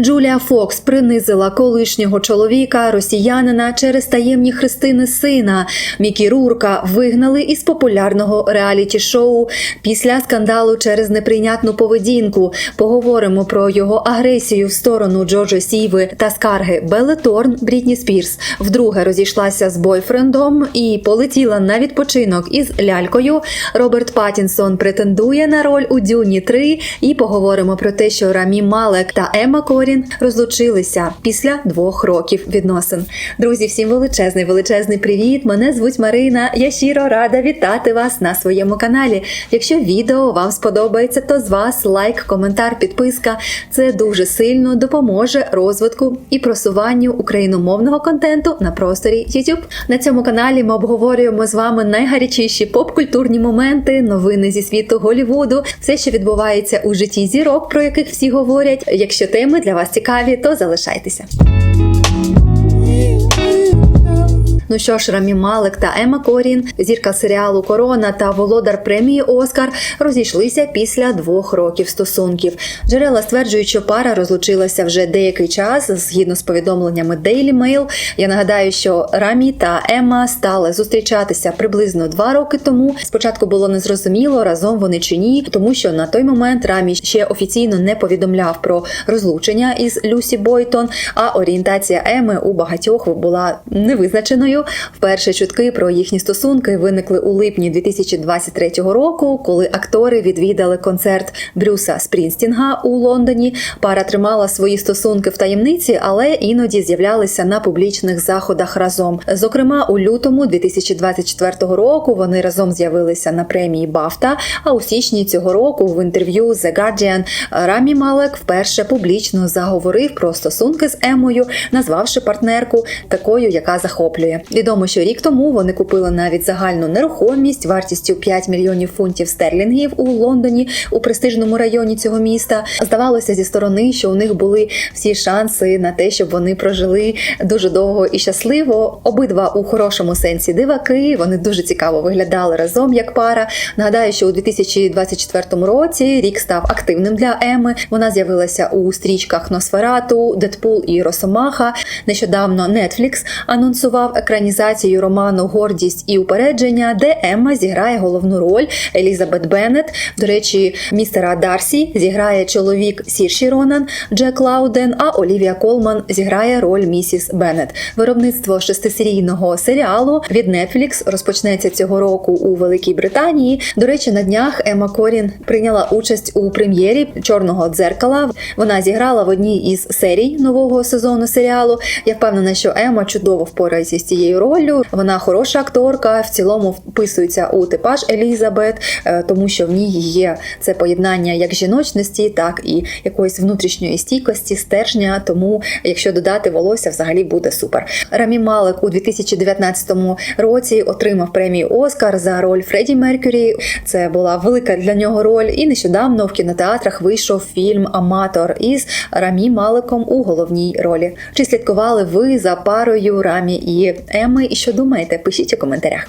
Джулія Фокс принизила колишнього чоловіка росіянина через таємні хрестини сина. Мікі Рурка вигнали із популярного реаліті-шоу після скандалу через неприйнятну поведінку. Поговоримо про його агресію в сторону Джорджа Сіви та скарги Белли Торн Брітні Спірс. Вдруге розійшлася з бойфрендом і полетіла на відпочинок із лялькою. Роберт Паттінсон претендує на роль у Дюні 3 і поговоримо про те, що Рамі Малек та Емма Корін розлучилися після двох років відносин. Друзі, всім величезний, величезний привіт! Мене звуть Марина. Я щиро рада вітати вас на своєму каналі. Якщо відео вам сподобається, то з вас лайк, коментар, підписка. Це дуже сильно допоможе розвитку і просуванню україномовного контенту на просторі YouTube. На цьому каналі ми обговорюємо з вами найгарячіші поп-культурні моменти, новини зі світу Голівуду, все, що відбувається у житті зірок, про яких всі говорять. Якщо теми для вас цікаві, то залишайтеся. Ну що ж, Рамі Малек та Ема Корін, зірка серіалу Корона та володар премії Оскар розійшлися після двох років стосунків. Джерела стверджують, що пара розлучилася вже деякий час згідно з повідомленнями Daily Mail. Я нагадаю, що Рамі та Ема стали зустрічатися приблизно два роки тому. Спочатку було незрозуміло, разом вони чи ні, тому що на той момент Рамі ще офіційно не повідомляв про розлучення із Люсі Бойтон. А орієнтація Еми у багатьох була невизначеною. Вперше чутки про їхні стосунки виникли у липні 2023 року, коли актори відвідали концерт Брюса Спрінстінга у Лондоні. Пара тримала свої стосунки в таємниці, але іноді з'являлися на публічних заходах разом. Зокрема, у лютому 2024 року вони разом з'явилися на премії Бафта. А у січні цього року в інтерв'ю The Guardian Рамі Малек вперше публічно заговорив про стосунки з Емою, назвавши партнерку такою, яка захоплює. Відомо, що рік тому вони купили навіть загальну нерухомість вартістю 5 мільйонів фунтів стерлінгів у Лондоні у престижному районі цього міста. Здавалося зі сторони, що у них були всі шанси на те, щоб вони прожили дуже довго і щасливо. Обидва у хорошому сенсі диваки. Вони дуже цікаво виглядали разом як пара. Нагадаю, що у 2024 році рік став активним для Еми. Вона з'явилася у стрічках Носферату, Дедпул і Росомаха. Нещодавно Netflix анонсував екранізацію роману Гордість і упередження, де Емма зіграє головну роль Елізабет Беннет. До речі, містера Дарсі зіграє чоловік Сірші Ронан Джек Лауден, а Олівія Колман зіграє роль місіс Беннет. Виробництво шестисерійного серіалу від Netflix розпочнеться цього року у Великій Британії. До речі, на днях Емма Корін прийняла участь у прем'єрі чорного дзеркала. Вона зіграла в одній із серій нового сезону серіалу. Я впевнена, що Ема чудово впорається з цією роллю. Вона хороша акторка, в цілому вписується у типаж Елізабет, е, тому що в ній є це поєднання як жіночності, так і якоїсь внутрішньої стійкості, стержня. Тому, якщо додати волосся, взагалі буде супер. Рамі Малек у 2019 році отримав премію Оскар за роль Фредді Меркюрі. Це була велика для нього роль. І нещодавно в кінотеатрах вийшов фільм Аматор із Рамі Малеком у головній ролі. Чи слідкували ви за парою Рамі і Еми? І що думаєте? Пишіть у коментарях.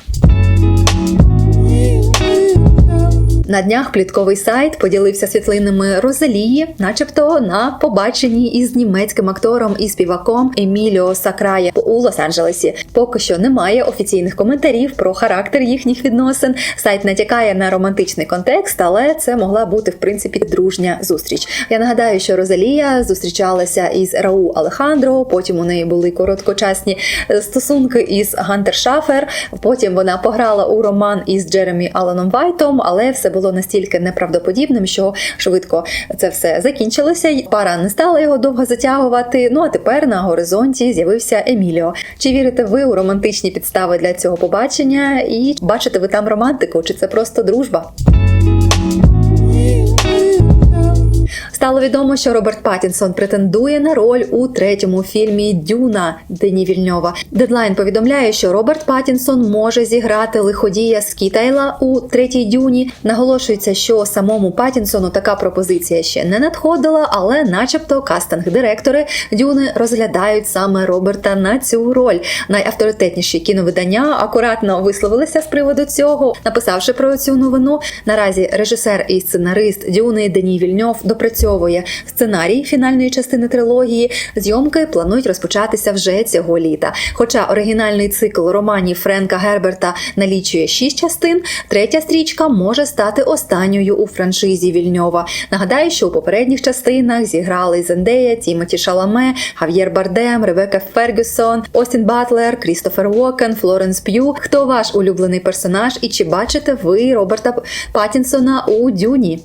На днях плітковий сайт поділився світлинами Розалії, начебто на побаченні із німецьким актором і співаком Еміліо Сакрає у Лос-Анджелесі. Поки що немає офіційних коментарів про характер їхніх відносин. Сайт натякає на романтичний контекст, але це могла бути в принципі дружня зустріч. Я нагадаю, що Розалія зустрічалася із Рау Алехандро. Потім у неї були короткочасні стосунки із Гантер Шафер. Потім вона пограла у роман із Джеремі Аланом Вайтом, але все було настільки неправдоподібним, що швидко це все закінчилося. Пара не стала його довго затягувати. Ну а тепер на горизонті з'явився Еміліо. Чи вірите ви у романтичні підстави для цього побачення? І бачите ви там романтику? Чи це просто дружба? Стало відомо, що Роберт Паттінсон претендує на роль у третьому фільмі Дюна Дені Вільньова. Дедлайн повідомляє, що Роберт Паттінсон може зіграти лиходія Скітайла у третій дюні. Наголошується, що самому Паттінсону така пропозиція ще не надходила, але, начебто, кастинг-директори Дюни розглядають саме Роберта на цю роль. Найавторитетніші кіновидання акуратно висловилися з приводу цього, написавши про цю новину. Наразі режисер і сценарист Дюни Дені Вільньов допрацьовує допрацьовує сценарій фінальної частини трилогії. Зйомки планують розпочатися вже цього літа. Хоча оригінальний цикл романів Френка Герберта налічує шість частин, третя стрічка може стати останньою у франшизі Вільньова. Нагадаю, що у попередніх частинах зіграли Зендея, Тімоті Шаламе, Хав'єр Бардем, Ребекка Фергюсон, Остін Батлер, Крістофер Уокен, Флоренс П'ю. Хто ваш улюблений персонаж і чи бачите ви Роберта Паттінсона у Дюні?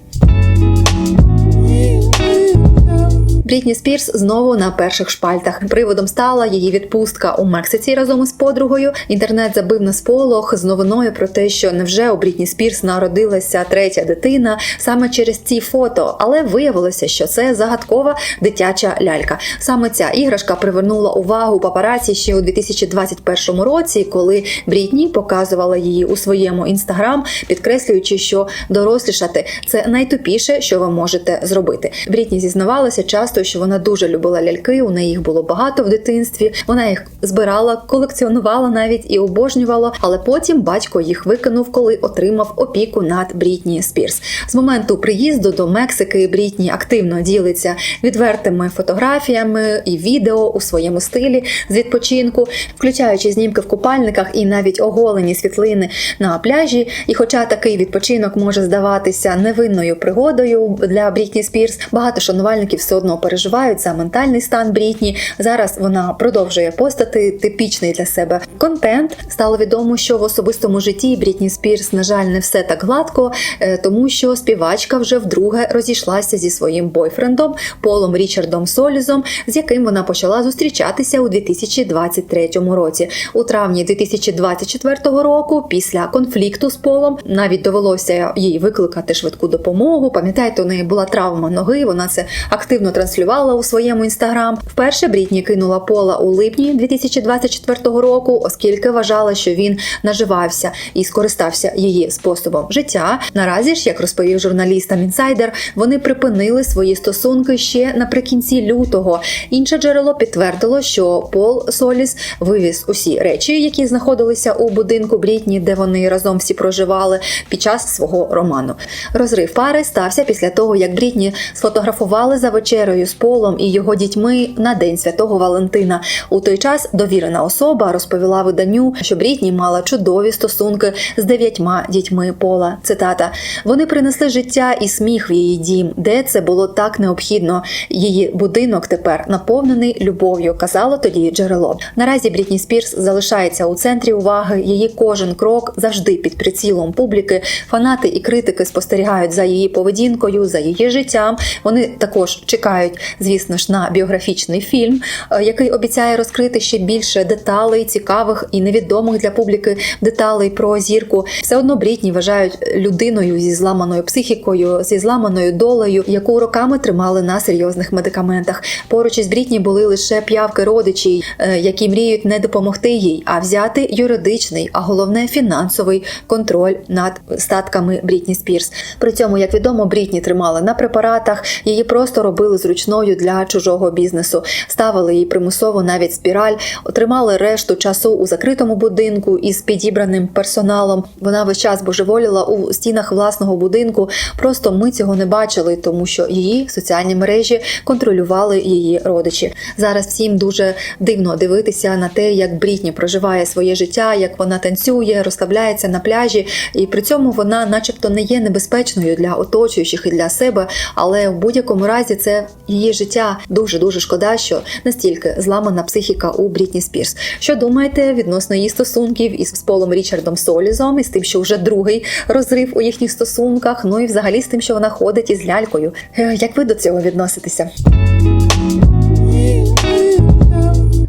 Брітні Спірс знову на перших шпальтах. Приводом стала її відпустка у Мексиці разом із подругою. Інтернет забив на сполох з новиною про те, що невже у Брітні Спірс народилася третя дитина саме через ці фото, але виявилося, що це загадкова дитяча лялька. Саме ця іграшка привернула увагу папараці ще у 2021 році, коли Брітні показувала її у своєму інстаграм, підкреслюючи, що дорослішати це найтупіше, що ви можете зробити. Брітні зізнавалася часто, що вона дуже любила ляльки. У неї їх було багато в дитинстві. Вона їх збирала, колекціонувала навіть і обожнювала. Але потім батько їх викинув, коли отримав опіку над Брітні Спірс. З моменту приїзду до Мексики Брітні активно ділиться відвертими фотографіями і відео у своєму стилі з відпочинку, включаючи знімки в купальниках і навіть оголені світлини на пляжі. І, хоча такий відпочинок може здаватися невинною пригодою для Брітні Спірс, багато шанувальників все одно переживають за ментальний стан Брітні. Зараз вона продовжує постати типічний для себе контент. Стало відомо, що в особистому житті Брітні Спірс, на жаль, не все так гладко, е, тому що співачка вже вдруге розійшлася зі своїм бойфрендом Полом Річардом Солізом, з яким вона почала зустрічатися у 2023 році. У травні 2024 року, після конфлікту з Полом, навіть довелося їй викликати швидку допомогу. Пам'ятаєте, у неї була травма ноги. Вона це активно транслювала у своєму інстаграм. Вперше Брітні кинула пола у липні 2024 року, оскільки вважала, що він наживався і скористався її способом життя. Наразі ж, як розповів журналістам інсайдер, вони припинили свої стосунки ще наприкінці лютого. Інше джерело підтвердило, що Пол Соліс вивіз усі речі, які знаходилися у будинку Брітні, де вони разом всі проживали під час свого роману. Розрив пари стався після того, як Брітні сфотографували за вечерею з Полом і його дітьми на день святого Валентина. У той час довірена особа розповіла виданню, що Брітні мала чудові стосунки з дев'ятьма дітьми Пола. Цитата: вони принесли життя і сміх в її дім, де це було так необхідно. Її будинок тепер наповнений любов'ю. Казало тоді джерело. Наразі Брітні Спірс залишається у центрі уваги. Її кожен крок завжди під прицілом публіки. Фанати і критики спостерігають за її поведінкою, за її життям. Вони також чекають, звісно ж, на біографічний фільм, е, який обіцяє розкрити ще більше деталей, цікавих і невідомих для публіки деталей про зірку. Все одно Брітні вважають людиною зі зламаною психікою, зі зламаною долею, яку роками тримали на серйозних медикаментах. Поруч із Брітні були лише п'явки родичі, е, які мріють не допомогти їй, а взяти юридичний, а головне фінансовий контроль над статками Брітні Спірс. При цьому, як відомо, Брітні тримали на препаратах, її просто робили зручною для чужого бізнесу, ставили їй примусово навіть спіраль, отримали решту часу у закритому будинку із підібраним персоналом. Вона весь час божеволіла у стінах власного будинку. Просто ми цього не бачили, тому що її соціальні мережі контролювали її родичі. Зараз всім дуже дивно дивитися на те, як Брітні проживає своє життя, як вона танцює, розслабляється на пляжі, і при цьому вона, начебто, не є небезпечною для оточуючих і для себе, але в будь-якому разі це її життя. Дуже дуже шкода, що настільки зламана психіка у Брітні Спірс. Що думаєте відносно її стосунків із Полом Річардом Солізом, і з тим, що вже другий розрив у їхніх стосунках? Ну і взагалі з тим, що вона ходить із лялькою. Е, Як ви до цього відноситеся?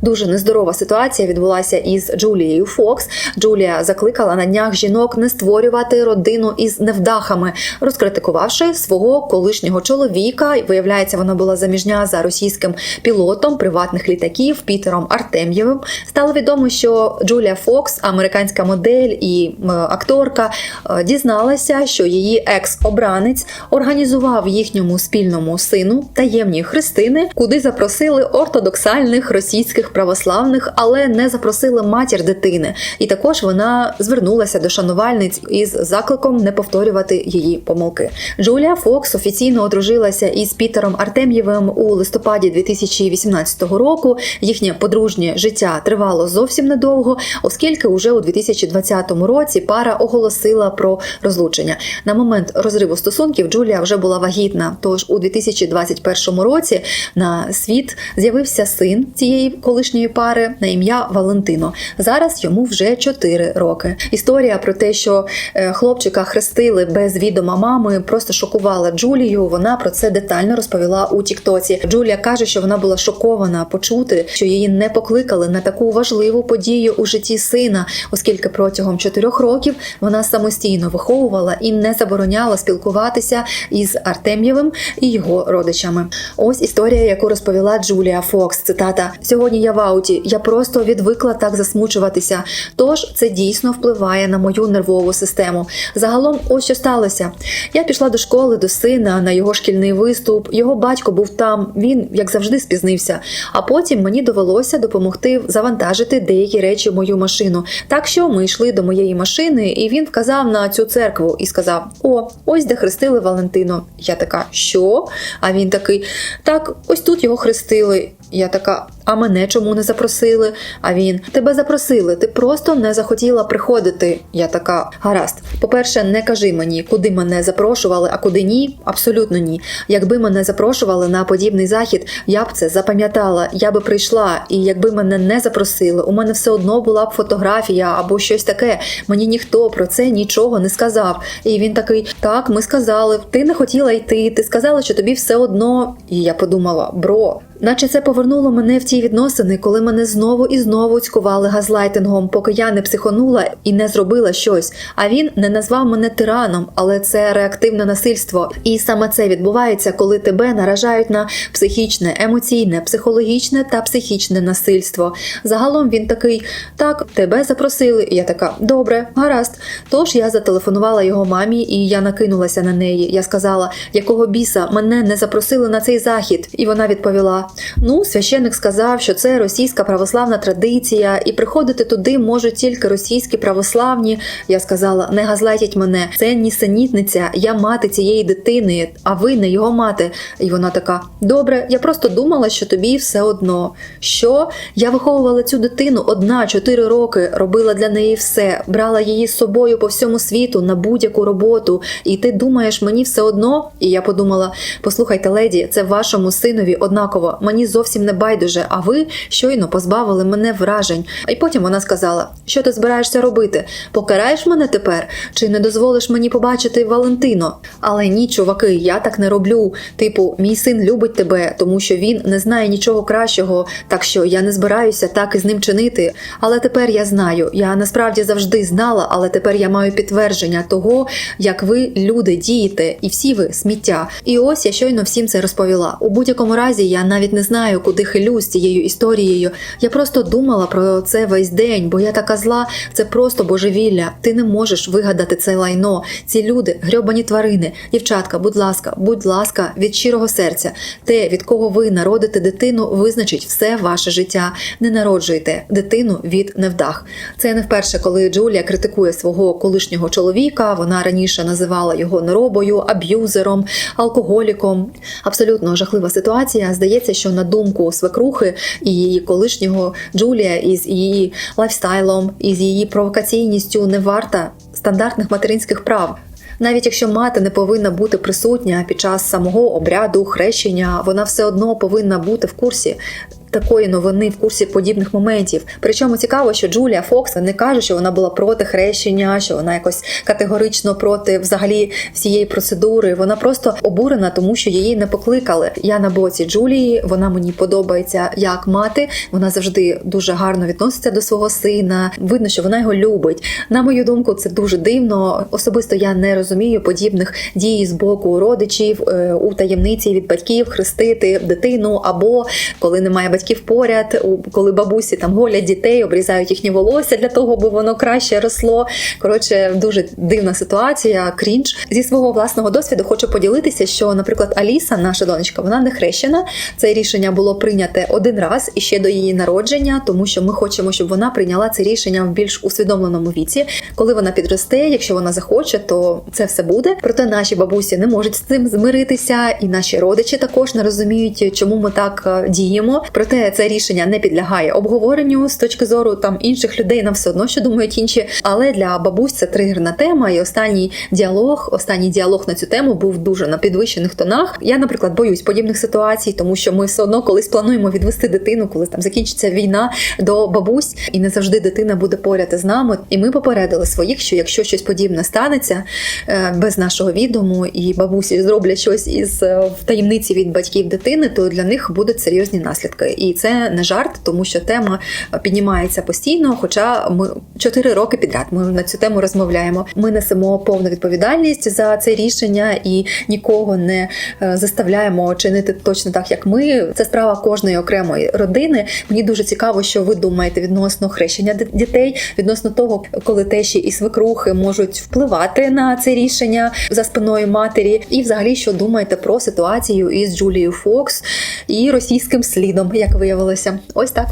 Дуже нездорова ситуація відбулася із Джулією Фокс. Джулія закликала на днях жінок не створювати родину із невдахами, розкритикувавши свого колишнього чоловіка. Виявляється, вона була заміжня за російським пілотом приватних літаків Пітером Артем'євим. Стало відомо, що Джулія Фокс, американська модель і акторка, е, дізналася, що її екс-обранець організував їхньому спільному сину таємні хрестини, куди запросили ортодоксальних російських православних, але не запросили матір дитини. І також вона звернулася до шанувальниць із закликом не повторювати її помилки. Джулія Фокс офіційно одружилася із Пітером Артем'євим у листопаді 2018 року. Їхнє подружнє життя тривало зовсім недовго, оскільки уже у 2020 році пара оголосила про розлучення. На момент розриву стосунків Джулія вже була вагітна. Тож у 2021 році на світ з'явився син цієї колишньої пари на ім'я Валентино. Зараз йому вже 4 роки. Історія про те, що е, хлопчика хрестили без відома мами, просто шокувала Джулію. Вона про це детально розповіла у Тіктоці. Джулія каже, що вона була шокована почути, що її не покликали на таку важливу подію у житті сина, оскільки протягом 4 років вона самостійно виховувала і не забороняла спілкуватися із Артем'євим і його родичами. Ось історія, яку розповіла Джулія Фокс. Цитата: Сьогодні я в ауті. Я просто відвикла так засмучуватися. Тож це дійсно впливає на мою нервову систему. Загалом, ось що сталося. Я пішла до школи до сина на його шкільний виступ. Його батько був там. Він, як завжди, спізнився. А потім мені довелося допомогти завантажити деякі речі в мою машину. Так що ми йшли до моєї машини, і він вказав на цю церкву і сказав: О, ось де хрестили Валентино. Я така, що? А він такий: Так, ось тут його хрестили. Я така, а мене чому не запросили? А він тебе запросили, ти просто не захотіла приходити. Я така, гаразд. По-перше, не кажи мені, куди мене запрошували, а куди ні. Абсолютно ні. Якби мене запрошували на подібний захід, я б це запам'ятала. Я би прийшла, і якби мене не запросили, у мене все одно була б фотографія або щось таке. Мені ніхто про це нічого не сказав. І він такий: Так, ми сказали, ти не хотіла йти. Ти сказала, що тобі все одно. І я подумала, бро. Наче це повернуло мене в ті відносини, коли мене знову і знову цькували газлайтингом, поки я не психонула і не зробила щось. А він не назвав мене тираном, але це реактивне насильство. І саме це відбувається, коли тебе наражають на психічне, емоційне, психологічне та психічне насильство. Загалом він такий: так, тебе запросили. І я така, добре, гаразд. Тож я зателефонувала його мамі, і я накинулася на неї. Я сказала, якого біса мене не запросили на цей захід, і вона відповіла. Ну, священник сказав, що це російська православна традиція, і приходити туди можуть тільки російські православні. Я сказала, не газлайтіть мене, це нісенітниця, я мати цієї дитини, а ви не його мати. І вона така: добре, я просто думала, що тобі все одно. Що я виховувала цю дитину одна чотири роки, робила для неї все, брала її з собою по всьому світу на будь-яку роботу. І ти думаєш, мені все одно? І я подумала: послухайте, леді, це вашому синові однаково мені зовсім не байдуже, а ви щойно позбавили мене вражень. І потім вона сказала: Що ти збираєшся робити? Покараєш мене тепер? Чи не дозволиш мені побачити Валентино? Але ні, чуваки, я так не роблю. Типу, мій син любить тебе, тому що він не знає нічого кращого, так що я не збираюся так із ним чинити. Але тепер я знаю. Я насправді завжди знала, але тепер я маю підтвердження того, як ви, люди, дієте, і всі ви сміття. І ось я щойно всім це розповіла. У будь-якому разі я навіть не знаю, куди хилюсь цією історією. Я просто думала про це весь день, бо я така зла, це просто божевілля. Ти не можеш вигадати це лайно. Ці люди грьобані тварини. Дівчатка, будь ласка, будь ласка, від щирого серця. Те, від кого ви народите дитину, визначить все ваше життя. Не народжуйте дитину від невдах. Це не вперше, коли Джулія критикує свого колишнього чоловіка. Вона раніше називала його неробою, аб'юзером, алкоголіком. Абсолютно жахлива ситуація. Здається, що на думку свекрухи і її колишнього Джулія із її лайфстайлом, із її провокаційністю не варта стандартних материнських прав. Навіть якщо мати не повинна бути присутня під час самого обряду хрещення, вона все одно повинна бути в курсі. Такої новини в курсі подібних моментів. Причому цікаво, що Джулія Фокс не каже, що вона була проти хрещення, що вона якось категорично проти взагалі всієї процедури. Вона просто обурена, тому що її не покликали. Я на боці Джулії, вона мені подобається як мати. Вона завжди дуже гарно відноситься до свого сина. Видно, що вона його любить. На мою думку, це дуже дивно. Особисто я не розумію подібних дій з боку родичів е, у таємниці від батьків хрестити дитину або коли немає батьків батьків поряд, коли бабусі там голять дітей, обрізають їхні волосся для того, аби воно краще росло. Коротше, дуже дивна ситуація, крінж. Зі свого власного досвіду хочу поділитися, що, наприклад, Аліса, наша донечка, вона не хрещена. Це рішення було прийняте один раз і ще до її народження, тому що ми хочемо, щоб вона прийняла це рішення в більш усвідомленому віці. Коли вона підросте, якщо вона захоче, то це все буде. Проте наші бабусі не можуть з цим змиритися, і наші родичі також не розуміють, чому ми так е, діємо. Проте це рішення не підлягає обговоренню з точки зору там інших людей. Нам все одно що думають інші. Але для бабусь це тригерна тема. І останній діалог, останній діалог на цю тему був дуже на підвищених тонах. Я, наприклад, боюсь подібних ситуацій, тому що ми все одно колись плануємо відвести дитину, коли там закінчиться війна до бабусь, і не завжди дитина буде поряд із нами. І ми попередили своїх, що якщо щось подібне станеться е, без нашого відому, і бабусі зроблять щось із е, в таємниці від батьків дитини, то для них будуть серйозні наслідки. І це не жарт, тому що тема піднімається постійно. Хоча ми чотири роки підряд ми на цю тему розмовляємо. Ми несемо повну відповідальність за це рішення і нікого не е, заставляємо чинити точно так, як ми. Це справа кожної окремої родини. Мені дуже цікаво, що ви думаєте відносно хрещення дітей, відносно того, коли тещі і свекрухи можуть впливати на це рішення за спиною матері, і взагалі, що думаєте про ситуацію із Джулією Фокс і російським слідом, як виявилося, ось так.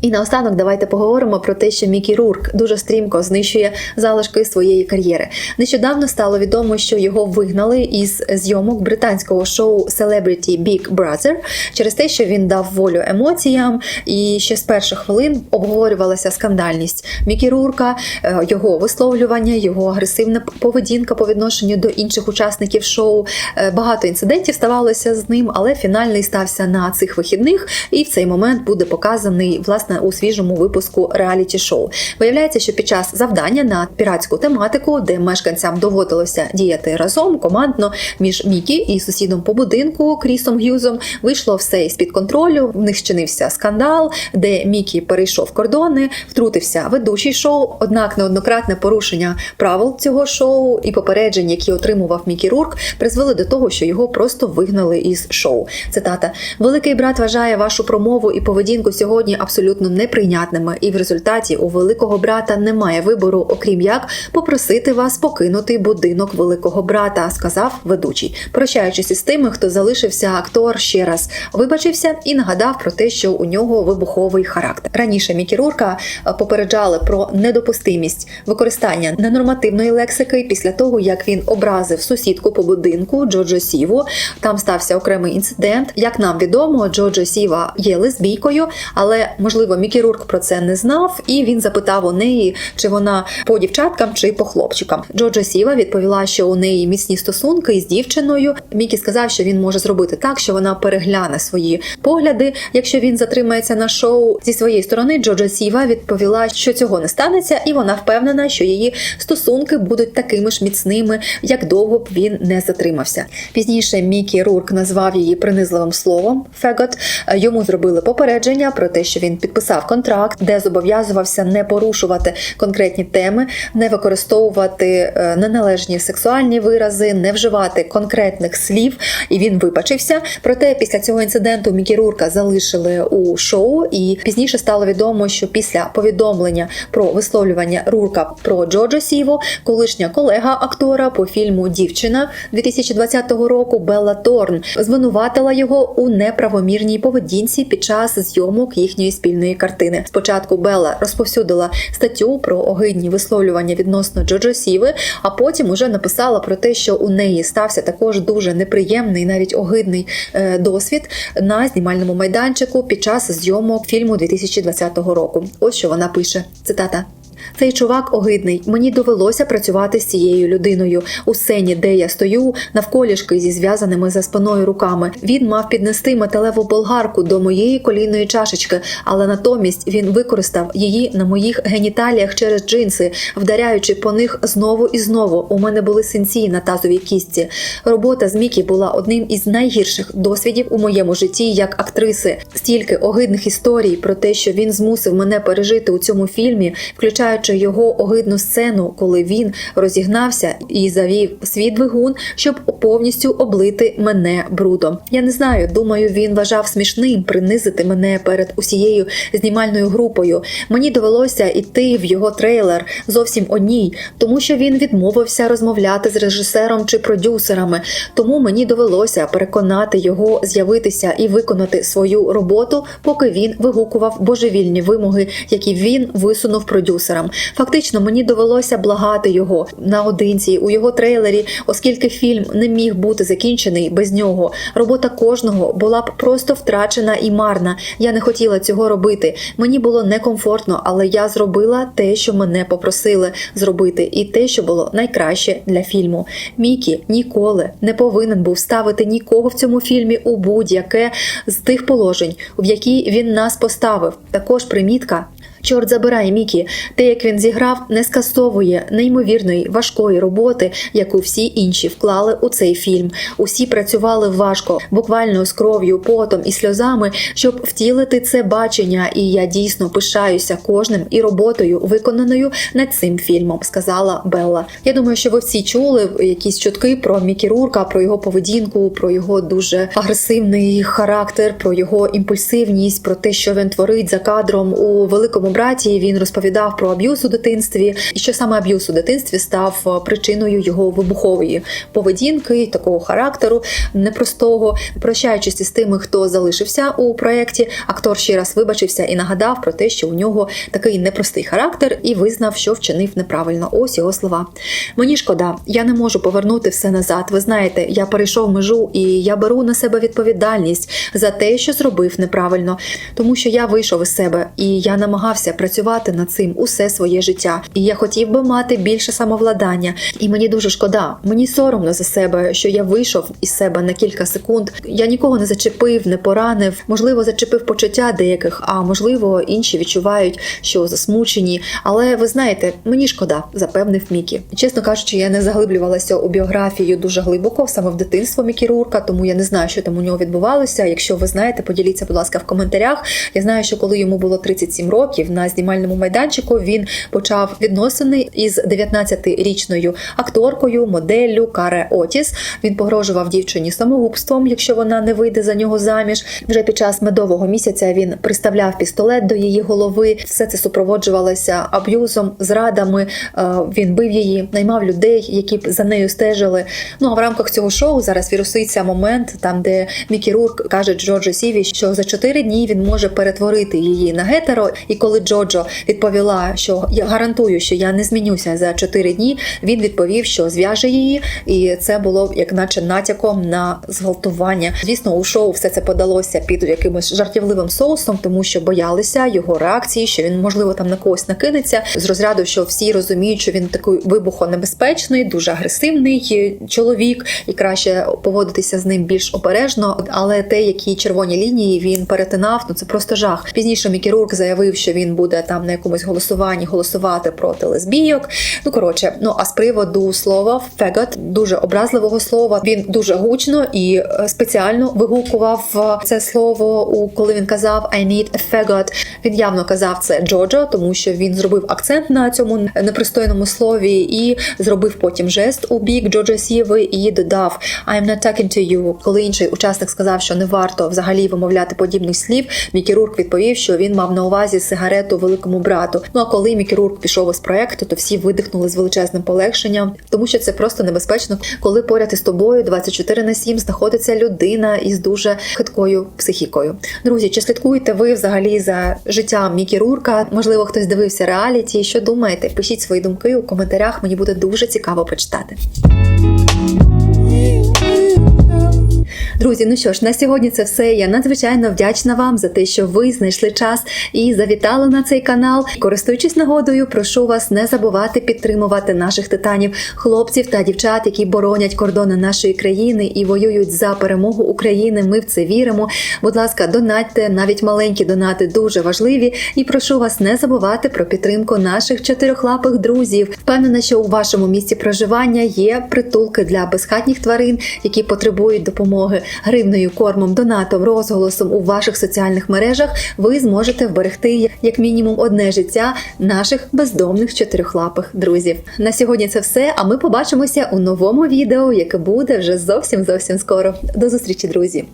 І наостанок давайте поговоримо про те, що Мікі Рурк дуже стрімко знищує залишки своєї кар'єри. Нещодавно стало відомо, що його вигнали із зйомок британського шоу Celebrity Big Brother через те, що він дав волю емоціям, і ще з перших хвилин обговорювалася скандальність Мікі Рурка, е, його висловлювання, його агресивна поведінка по відношенню до інших учасників шоу. Е, Багато інцидентів ставалося з ним, але фінальний стався на цих вихідних, і в цей момент буде показаний власне у свіжому випуску реаліті шоу. Виявляється, що під час завдання на піратську тематику, де мешканцям доводилося діяти разом командно між Мікі і сусідом по будинку Крісом Г'юзом, вийшло все із під контролю. В них щинився скандал, де Мікі перейшов кордони, втрутився ведучий шоу. Однак неоднократне порушення правил цього шоу і попереджень, які отримував Мікі Рурк, призвели до того, що його просто вигнали із шоу. Цитата: Великий брат вважає вашу промову і поведінку сьогодні абсолютно неприйнятними, і в результаті у великого брата немає вибору, окрім як попросити вас покинути будинок великого брата, сказав ведучий. Прощаючись із тими, хто залишився, актор ще раз вибачився і нагадав про те, що у нього вибуховий характер. Раніше Мікі Рурка е, попереджали про недопустимість використання ненормативної лексики після того, як він образив сусідку по будинку Джоджо Сіву. Там стався окремий інцидент. Як нам відомо, Джоджо Сіва є лесбійкою, але можливо Мікі Рурк про це не знав, і він запитав у неї, чи вона по дівчаткам чи по хлопчикам. Джоджо Сіва відповіла, що у неї міцні стосунки із дівчиною. Мікі сказав, що він може зробити так, що вона перегляне свої погляди, якщо він затримається на шоу. Зі своєї сторони Джоджо Сіва відповіла, що цього не станеться, і вона впевнена, що її стосунки будуть такими ж міцними, як довго б він не затримався. Пізніше Мікі Рурк назвав її принизливим словом фегот. Йому зробили попередження про те, що він підписав контракт, де зобов'язувався не порушувати конкретні теми, не використовувати е, неналежні сексуальні вирази, не вживати конкретних слів. І він вибачився. Проте після цього інциденту Мікі Рурка залишили у шоу, і пізніше стало відомо, що після повідомлення про висловлювання Рурка про Джоджо Сіву, колишня колега актора по фільму Дівчина 2020 року Белла Торн звинуватила його у неправомірній поведінці під час зйомок їхньої спільної картини. Спочатку Белла розповсюдила статтю про огидні висловлювання відносно Джоджо Сіви, а потім уже написала про те, що у неї стався також дуже неприємний, навіть огидний е, досвід на знімальному майданчику під час зйомок фільму 2020 року. Ось що вона пише: цитата. Цей чувак огидний. Мені довелося працювати з цією людиною у сцені, де я стою навколішки зі зв'язаними за спиною руками. Він мав піднести металеву болгарку до моєї колінної чашечки, але натомість він використав її на моїх геніталіях через джинси, вдаряючи по них знову і знову. У мене були синці на тазовій кістці. Робота з Мікі була одним із найгірших досвідів у моєму житті як актриси. Стільки огидних історій про те, що він змусив мене пережити у цьому фільмі, включаючи пам'ятаючи його огидну сцену, коли він розігнався і завів свій двигун, щоб повністю облити мене брудом. Я не знаю, думаю, він вважав смішним принизити мене перед усією знімальною групою. Мені довелося йти в його трейлер зовсім одній, тому що він відмовився розмовляти з режисером чи продюсерами. Тому мені довелося переконати його з'явитися і виконати свою роботу, поки він вигукував божевільні вимоги, які він висунув продюсерам. Фактично, мені довелося благати його наодинці у його трейлері, оскільки фільм не міг бути закінчений без нього. Робота кожного була б просто втрачена і марна. Я не хотіла цього робити. Мені було некомфортно, але я зробила те, що мене попросили зробити, і те, що було найкраще для фільму. Мікі ніколи не повинен був ставити нікого в цьому фільмі у будь-яке з тих положень, в які він нас поставив. Також примітка. Чорт забирай, Мікі, те, як він зіграв, не скасовує неймовірної важкої роботи, яку всі інші вклали у цей фільм. Усі працювали важко, буквально з кров'ю, потом і сльозами, щоб втілити це бачення. І я дійсно пишаюся кожним і роботою, виконаною над цим фільмом, сказала Белла. Я думаю, що ви всі чули якісь чутки про Мікі Рурка, про його поведінку, про його дуже агресивний характер, про його імпульсивність, про те, що він творить за кадром у великому браті. Він розповідав про аб'юз у дитинстві, і що саме аб'юз у дитинстві став причиною його вибухової поведінки, такого характеру непростого. Прощаючись із тими, хто залишився у проєкті, актор ще раз вибачився і нагадав про те, що у нього такий непростий характер, і визнав, що вчинив неправильно. Ось його слова. Мені шкода, я не можу повернути все назад. Ви знаєте, я перейшов межу і я беру на себе відповідальність за те, що зробив неправильно, тому що я вийшов із себе і я намагався працювати над цим усе своє життя. І я хотів би мати більше самовладання. І мені дуже шкода. Мені соромно за себе, що я вийшов із себе на кілька секунд. Я нікого не зачепив, не поранив. Можливо, зачепив почуття деяких, а можливо, інші відчувають, що засмучені. Але ви знаєте, мені шкода, запевнив Мікі. Чесно кажучи, я не заглиблювалася у біографію дуже глибоко, саме в дитинство Мікі Рурка, тому я не знаю, що там у нього відбувалося. Якщо ви знаєте, поділіться, будь ласка, в коментарях. Я знаю, що коли йому було 37 років на знімальному майданчику, він почав відносини із 19-річною акторкою, моделлю Каре Отіс. Він погрожував дівчині самогубством, якщо вона не вийде за нього заміж. Вже під час медового місяця він приставляв пістолет до її голови. Все це супроводжувалося аб'юзом, зрадами. Е, Він бив її, наймав людей, які б за нею стежили. Ну а в рамках цього шоу зараз віруситься момент, там де Мікі Рурк каже Джорджо Сіві, що за 4 дні він може перетворити її на гетеро. І коли Джоджо відповіла, що я гарантую, що я не змінюся за 4 дні, він відповів, що зв'яже її, і це було як наче натяком на зґвалтування. Звісно, у шоу все це подалося під якимось жартівливим соусом, тому що боялися його реакції, що він можливо там на когось накинеться з розряду, що всі розуміють, що він такий вибухонебезпечний, дуже агресивний чоловік, і краще поводитися з ним більш обережно. Але те, які червоні лінії він перетинав, ну це просто жах. Пізніше Мікі Рурк заявив, що він буде там на якомусь голосуванні голосувати проти лесбійок. Ну коротше, ну а з приводу слова фегот, дуже образливого слова, він дуже гучно і е, спеціально вигукував е, це слово, у коли він казав I need a faggot. Він явно казав це Джоджо, тому що він зробив акцент на цьому непристойному слові і зробив потім жест у бік Джоджо Сіви і додав I'm not talking to you. Коли інший учасник сказав, що не варто взагалі вимовляти подібних слів, Мікі Рурк відповів, що він мав на увазі сигарету великому брату. Ну а коли Мікі Рурк пішов із проекту, то всі видихнули з величезним полегшенням, тому що це просто небезпечно, коли поряд із тобою 24 на 7 знаходиться людина із дуже хиткою психікою. Друзі, чи слідкуєте ви взагалі за життям Мікі Рурка? Можливо, хтось дивився реаліті. Що думаєте? Пишіть свої думки у коментарях. Мені буде дуже цікаво почитати. Друзі, ну що ж, на сьогодні це все. Я надзвичайно вдячна вам за те, що ви знайшли час і завітали на цей канал. Користуючись нагодою, прошу вас не забувати підтримувати наших титанів, хлопців та дівчат, які боронять кордони нашої країни і воюють за перемогу України. Ми в це віримо. Будь ласка, донатьте, навіть маленькі донати дуже важливі. І прошу вас не забувати про підтримку наших чотирьохлапих друзів. Впевнена, що у вашому місці проживання є притулки для безхатніх тварин, які потребують допомоги допомоги гривною, кормом, донатом, розголосом у ваших соціальних мережах ви зможете вберегти як мінімум одне життя наших бездомних чотирьохлапих друзів. На сьогодні це все. А ми побачимося у новому відео, яке буде вже зовсім зовсім скоро. До зустрічі, друзі!